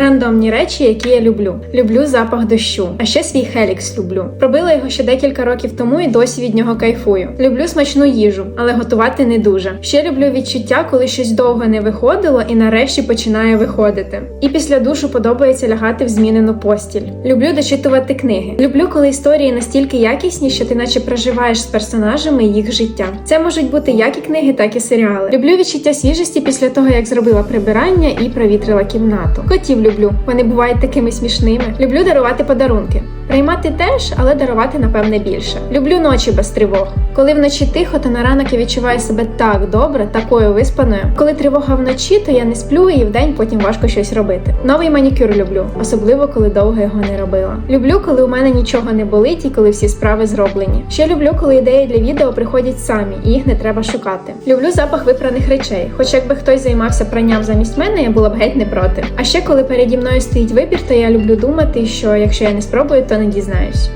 Рандомні речі, які я люблю. Люблю запах дощу, а ще свій Хелікс люблю. Пробила його ще декілька років тому і досі від нього кайфую. Люблю смачну їжу, але готувати не дуже. Ще люблю відчуття, коли щось довго не виходило і нарешті починає виходити. І після душу подобається лягати в змінену постіль. Люблю дочитувати книги. Люблю, коли історії настільки якісні, що ти наче проживаєш з персонажами їх життя. Це можуть бути як і книги, так і серіали. Люблю відчуття свіжості після того, як зробила прибирання і провітрила кімнату. Котів люблю, вони бувають такими смішними. Люблю дарувати подарунки. Приймати теж, але дарувати напевне більше. Люблю ночі без тривог. Коли вночі тихо, то на ранок я відчуваю себе так добре, такою виспаною. Коли тривога вночі, то я не сплю і вдень потім важко щось робити. Новий манікюр люблю, особливо коли довго його не робила. Люблю, коли у мене нічого не болить і коли всі справи зроблені. Ще люблю, коли ідеї для відео приходять самі і їх не треба шукати. Люблю запах випраних речей, хоч якби хтось займався пранням замість мене, я була б геть не проти. А ще коли переді мною стоїть вибір, то я люблю думати, що якщо я не спробую, то не дізнаюсь.